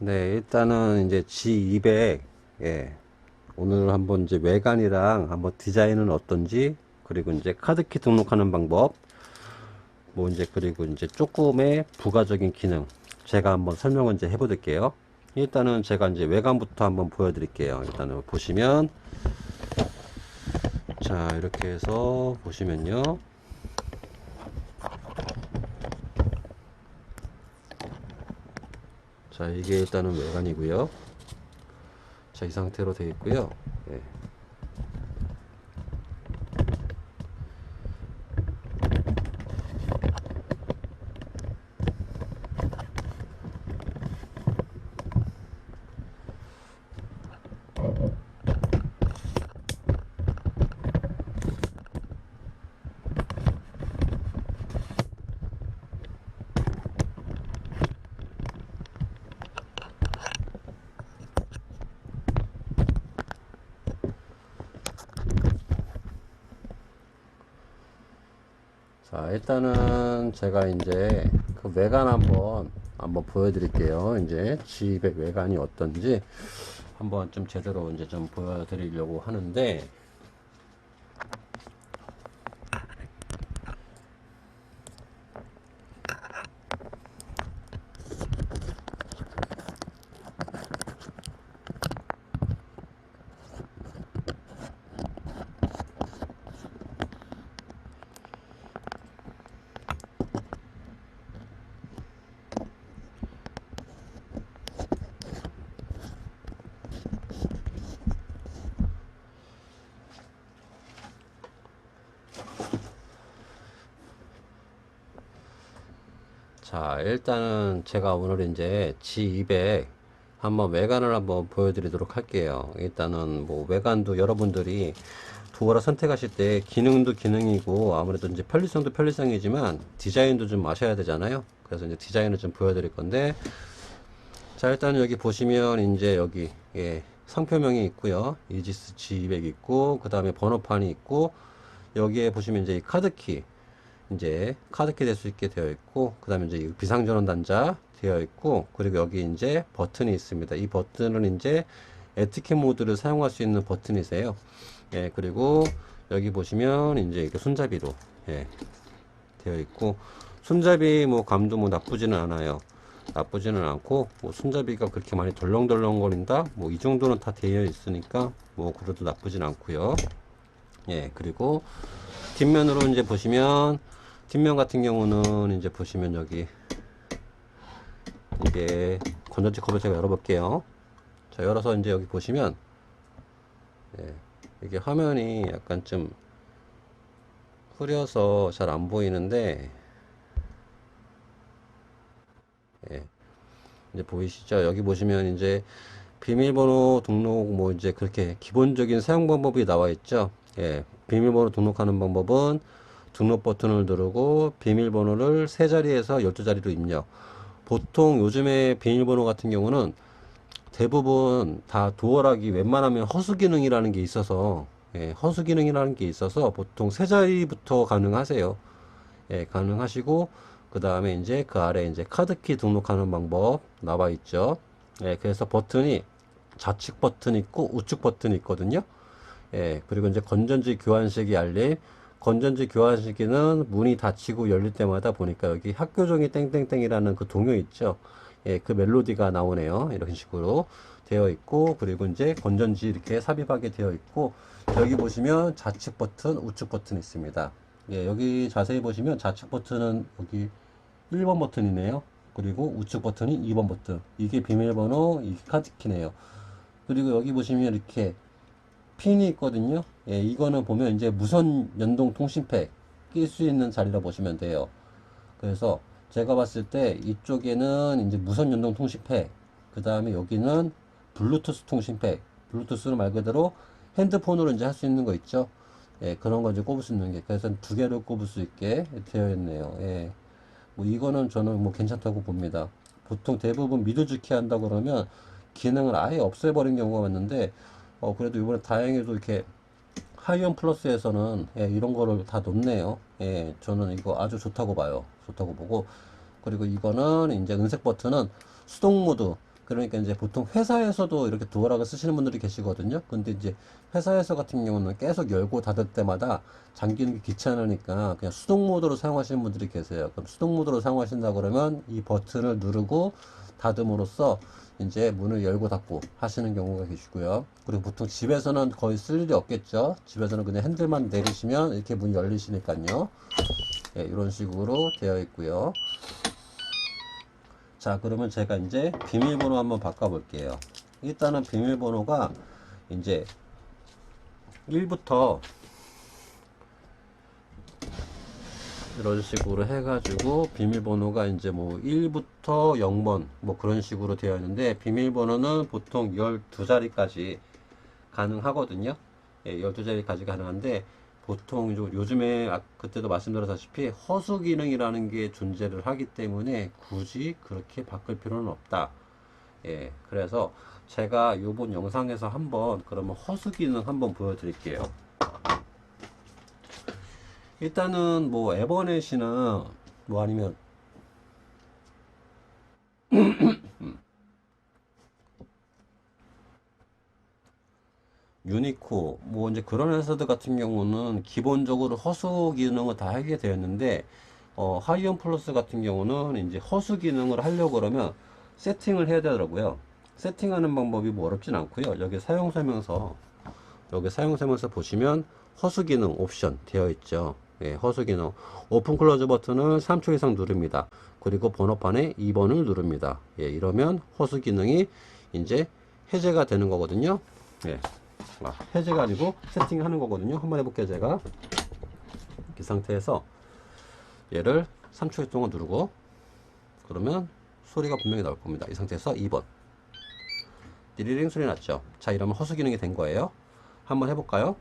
네, 일단은 이제 G200, 예. 오늘 한번 이제 외관이랑 한번 디자인은 어떤지, 그리고 이제 카드키 등록하는 방법, 뭐 이제 그리고 이제 조금의 부가적인 기능, 제가 한번 설명을 이제 해보릴게요. 일단은 제가 이제 외관부터 한번 보여드릴게요. 일단은 보시면, 자, 이렇게 해서 보시면요. 자 이게 일단은 외관이고요 자 이 상태로 되어 있고요 예. 자 일단은 제가 이제 그 외관 한번 한번 보여드릴게요. 이제 G200 외관이 어떤지 한번 좀 제대로 이제 좀 보여드리려고 하는데 자 일단은 제가 오늘 이제 G200 한번 외관을 한번 보여드리도록 할게요. 일단은 뭐 외관도 여러분들이 도어라 선택하실 때 기능도 기능이고 아무래도 이제 편리성도 편리성이지만 디자인도 좀 아셔야 되잖아요. 그래서 이제 디자인을 좀 보여드릴 건데 자 일단 여기 보시면 이제 여기 예, 상표명이 있고요. 이지스 G200 있고 그 다음에 번호판이 있고 여기에 보시면 이제 이 카드키 이제 카드키 될 수 있게 되어 있고 그 다음에 이제 비상전원 단자 되어 있고 그리고 여기 이제 버튼이 있습니다. 이 버튼은 이제 에티켓 모드를 사용할 수 있는 버튼이세요. 예 그리고 여기 보시면 이제 이렇게 손잡이로 예 되어 있고 손잡이 뭐 감도 뭐 나쁘지는 않아요. 나쁘지는 않고 뭐 손잡이가 그렇게 많이 덜렁덜렁 거린다? 뭐 이 정도는 다 되어 있으니까 뭐 그래도 나쁘진 않고요. 예 그리고 뒷면으로 이제 보시면 뒷면 같은 경우는 이제 보시면 여기 이게 건전지 컵을 제가 열어볼게요. 자 열어서 이제 여기 보시면 예, 이게 화면이 약간 좀 흐려서 잘 안 보이는데 예, 이제 보이시죠? 여기 보시면 이제 비밀번호 등록 뭐 이제 그렇게 기본적인 사용 방법이 나와 있죠? 예, 비밀번호 등록하는 방법은 등록 버튼을 누르고 비밀번호를 세 자리에서 12자리로 입력. 보통 요즘에 비밀번호 같은 경우는 대부분 다 도어락이 웬만하면 허수 기능이라는 게 있어서 예, 허수 기능이라는 게 있어서 보통 세 자리부터 가능하세요. 예, 가능하시고 그 다음에 이제 그 아래 이제 카드키 등록하는 방법 나와 있죠. 예, 그래서 버튼이 좌측 버튼 있고 우측 버튼 있거든요. 예, 그리고 이제 건전지 교환 시기 알림. 건전지 교환 시기는 문이 닫히고 열릴 때마다 보니까 여기 학교종이 땡땡땡이라는 그 동요 있죠. 예, 그 멜로디가 나오네요. 이런 식으로 되어 있고, 그리고 이제 건전지 이렇게 삽입하게 되어 있고, 여기 보시면 좌측 버튼, 우측 버튼 있습니다. 예, 여기 자세히 보시면 좌측 버튼은 여기 1번 버튼이네요. 그리고 우측 버튼이 2번 버튼. 이게 비밀번호, 이게 카드키네요. 그리고 여기 보시면 이렇게 핀이 있거든요. 예, 이거는 보면 이제 무선 연동 통신팩 낄 수 있는 자리라 보시면 돼요. 그래서 제가 봤을 때 이쪽에는 이제 무선 연동 통신팩, 그 다음에 여기는 블루투스 통신팩, 블루투스는 말 그대로 핸드폰으로 이제 할 수 있는 거 있죠. 예, 그런 거 이제 꼽을 수 있는 게, 그래서 두 개를 꼽을 수 있게 되어 있네요. 예. 뭐 이거는 저는 뭐 괜찮다고 봅니다. 보통 대부분 미드주키 한다 그러면 기능을 아예 없애버린 경우가 많은데, 어, 그래도 이번에 다행히도 이렇게 하이온 플러스에서는 예, 이런 거를 다 놓네요. 예, 저는 이거 아주 좋다고 봐요. 좋다고 보고. 그리고 이거는 이제 은색 버튼은 수동 모드, 그러니까 이제 보통 회사에서도 이렇게 도어락을 쓰시는 분들이 계시거든요. 근데 이제 회사에서 같은 경우는 계속 열고 닫을 때마다 잠기는 게 귀찮으니까 그냥 수동 모드로 사용하시는 분들이 계세요. 그럼 수동 모드로 사용하신다 그러면 이 버튼을 누르고 닫음으로써 이제 문을 열고 닫고 하시는 경우가 계시고요. 그리고 보통 집에서는 거의 쓸 일이 없겠죠. 집에서는 그냥 핸들만 내리시면 이렇게 문이 열리시니까요. 예, 이런 식으로 되어 있고요. 자, 그러면 제가 이제 비밀번호 한번 바꿔볼게요. 일단은 비밀번호가 이제 1부터 이런 식으로 해가지고 비밀번호가 이제 뭐 1부터 0번 뭐 그런 식으로 되어 있는데 비밀번호는 보통 12자리까지 가능하거든요. 예, 12자리까지 가능한데 보통 요- 요즘에 아, 그때도 말씀드렸다시피 허수 기능이라는 게 존재를 하기 때문에 굳이 그렇게 바꿀 필요는 없다. 예, 그래서 제가 요번 영상에서 한번 그러면 허수 기능 한번 보여드릴게요. 일단은 뭐 에버넷이나 뭐 아니면 유니코 뭐 이제 그런 회사들 같은 경우는 기본적으로 허수 기능을 다 하게 되었는데 어, 하이온 플러스 같은 경우는 이제 허수 기능을 하려고 그러면 세팅을 해야 되더라고요. 세팅하는 방법이 뭐 어렵진 않고요. 여기 사용 설명서 여기 사용 설명서 보시면 허수 기능 옵션 되어 있죠. 예, 허수 기능 오픈 클로즈 버튼을 3초 이상 누릅니다. 그리고 번호판에 2번을 누릅니다. 예, 이러면 허수 기능이 이제 해제가 되는 거거든요. 예. 아, 해제가 아니고 세팅하는 거거든요. 한번 해볼게요, 제가. 이 상태에서 얘를 3초 동안 누르고 그러면 소리가 분명히 나올 겁니다. 이 상태에서 2번. 디리링 소리 났죠? 자, 이러면 허수 기능이 된 거예요. 한번 해볼까요?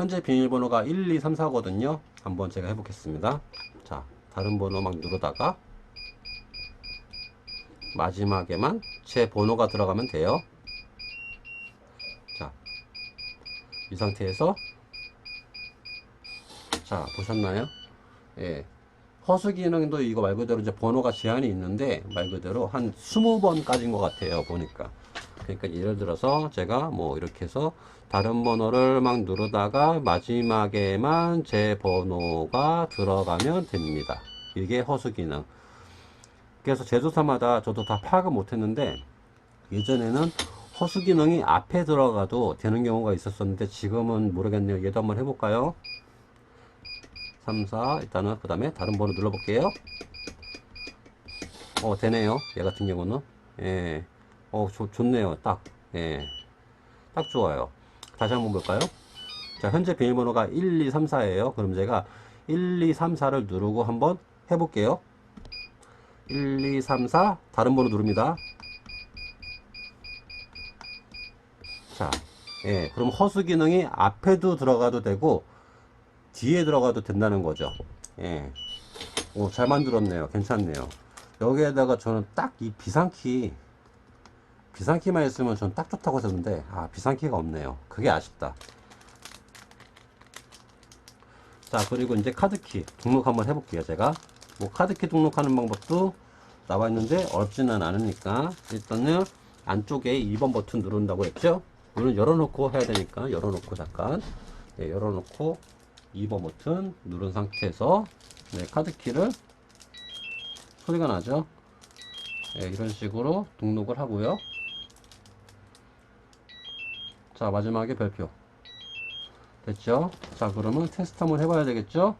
현재 비밀번호가 1, 2, 3, 4거든요. 한번 제가 해보겠습니다. 자, 다른 번호 막 누르다가 마지막에만 제 번호가 들어가면 돼요. 자, 이 상태에서 자, 보셨나요? 예. 허수 기능도 이거 말 그대로 이제 번호가 제한이 있는데 말 그대로 한 20번까지인 것 같아요. 보니까. 그러니까 예를 들어서 제가 뭐 이렇게 해서 다른 번호를 막 누르다가 마지막에만 제 번호가 들어가면 됩니다. 이게 허수 기능. 그래서 제조사마다 저도 다 파악을 못했는데 예전에는 허수 기능이 앞에 들어가도 되는 경우가 있었었는데 지금은 모르겠네요. 얘도 한번 해볼까요? 3, 4 일단은 그 다음에 다른 번호 눌러볼게요. 어 되네요. 얘 같은 경우는 예, 어 좋, 좋네요. 딱 예, 딱 좋아요. 다시 한번 볼까요? 자 현재 비밀번호가 1, 2, 3, 4예요. 그럼 제가 1, 2, 3, 4를 누르고 한번 해볼게요. 1, 2, 3, 4 다른 번호 누릅니다. 자, 예, 그럼 허수 기능이 앞에도 들어가도 되고 뒤에 들어가도 된다는 거죠. 예, 오, 잘 만들었네요. 괜찮네요. 여기에다가 저는 딱 이 비상키 비상키만 있으면 전딱 좋다고 했었는데 아 비상키가 없네요. 그게 아쉽다. 자 그리고 이제 카드키 등록 한번 해볼게요. 제가 뭐 카드키 등록하는 방법도 나와 있는데 어렵지는 않으니까 일단은 안쪽에 2번 버튼 누른다고 했죠. 문을 열어놓고 해야 되니까 열어놓고 잠깐 예, 열어놓고 2번 버튼 누른 상태에서 네, 카드키를 소리가 나죠. 예, 이런 식으로 등록을 하고요. 자 마지막에 별표 됐죠? 자 그러면 테스트 한번 해봐야 되겠죠?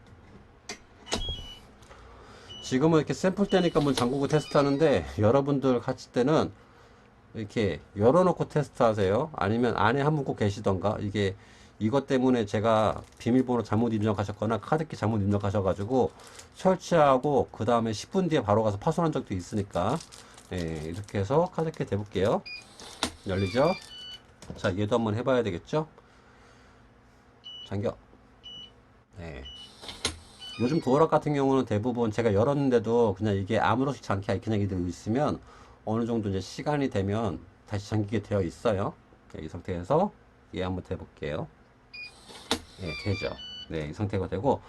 지금은 이렇게 샘플 때니까 문 잠그고 테스트 하는데 여러분들 같이 때는 이렇게 열어놓고 테스트 하세요 아니면 안에 한 분 꼭 계시던가 이게 이것 때문에 제가 비밀번호 잘못 입력하셨거나 카드키 잘못 입력하셔가지고 설치하고 그 다음에 10분 뒤에 바로 가서 파손한 적도 있으니까 예, 이렇게 해서 카드키 대볼게요 열리죠 자 얘도 한번 해봐야 되겠죠 잠겨 네. 요즘 도어락 같은 경우는 대부분 제가 열었는데도 그냥 이게 아무렇지 않게 그냥 이대로 있으면 어느 정도 이제 시간이 되면 다시 잠기게 되어 있어요. 네, 이 상태에서 얘 한번 해볼게요. 네, 되죠. 네, 이 상태가 되고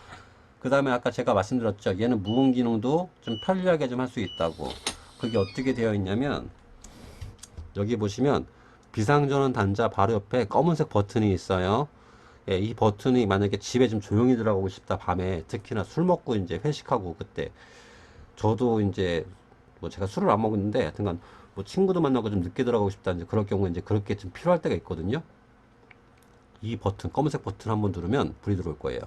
그 다음에 아까 제가 말씀드렸죠. 얘는 무음 기능도 좀 편리하게 좀 할 수 있다고. 그게 어떻게 되어 있냐면, 여기 보시면 비상전원 단자 바로 옆에 검은색 버튼이 있어요. 예, 이 버튼이 만약에 집에 좀 조용히 들어가고 싶다 밤에 특히나 술 먹고 이제 회식하고 그때 저도 이제 뭐 제가 술을 안 먹었는데 하여튼간 뭐 친구도 만나고 좀 늦게 들어가고 싶다 이제 그럴 경우에 이제 그렇게 좀 필요할 때가 있거든요. 이 버튼 검은색 버튼 한번 누르면 불이 들어올 거예요.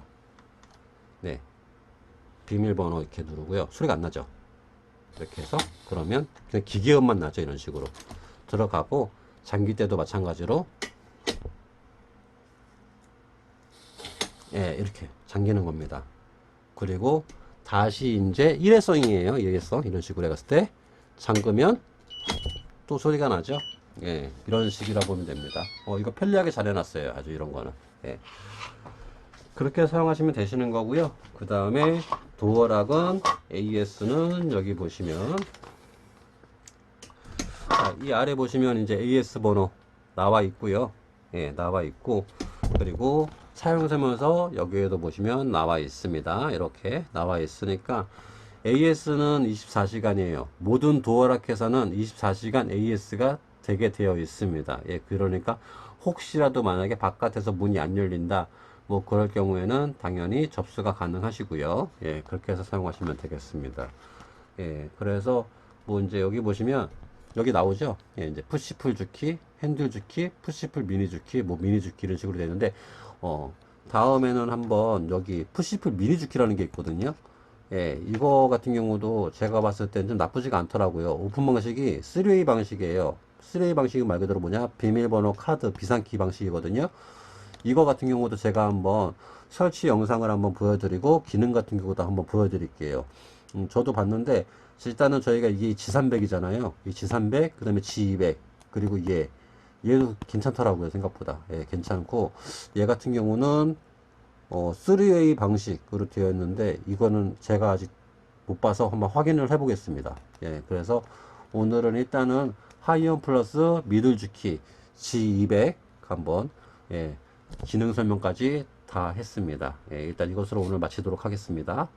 네. 비밀번호 이렇게 누르고요. 소리가 안 나죠. 이렇게 해서 그러면 그냥 기계음만 나죠. 이런 식으로 들어가고 잠길 때도 마찬가지로 예, 이렇게 잠기는 겁니다. 그리고 다시 이제 일회성이에요. 일회성 이런 식으로 해갔을 때 잠그면 또 소리가 나죠. 예, 이런 식이라 보면 됩니다. 어, 이거 편리하게 잘 해놨어요. 아주 이런 거는. 예. 그렇게 사용하시면 되시는 거고요. 그 다음에 도어락은 AS는 여기 보시면 자, 이 아래 보시면 이제 AS 번호 나와 있고요. 예, 나와 있고 그리고 사용 설명서 여기에도 보시면 나와 있습니다. 이렇게 나와 있으니까 AS는 24시간이에요. 모든 도어락에서는 24시간 AS가 되게 되어 있습니다. 예, 그러니까 혹시라도 만약에 바깥에서 문이 안 열린다. 뭐 그럴 경우에는 당연히 접수가 가능하시고요. 예, 그렇게 해서 사용하시면 되겠습니다. 예, 그래서 뭐 이제 여기 보시면 여기 나오죠. 예, 이제 푸시풀 주키, 핸들 주키, 푸시풀 미니 주키, 뭐 미니 주키 이런 식으로 되는데 어 다음에는 한번 여기 푸시풀 미니 주키라는 게 있거든요. 예, 이거 같은 경우도 제가 봤을 때는 좀 나쁘지가 않더라고요. 오픈 방식이 3웨이 방식이에요. 3웨이 방식은 말 그대로 뭐냐? 비밀번호 카드 비상키 방식이거든요. 이거 같은 경우도 제가 한번 설치 영상을 한번 보여드리고 기능 같은 경우도 한번 보여드릴게요. 음, 저도 봤는데 일단은 저희가 이게 G300이잖아요. 이 G300, 그 다음에 G200, 그리고 얘 얘도 괜찮더라고요 생각보다. 예, 괜찮고 얘 같은 경우는 어, 3way 방식으로 되어 있는데 이거는 제가 아직 못 봐서 한번 확인을 해 보겠습니다. 예, 그래서 오늘은 일단은 하이언 플러스 미들 주키 G200 한번 예, 기능 설명까지 다 했습니다. 예, 일단 이것으로 오늘 마치도록 하겠습니다.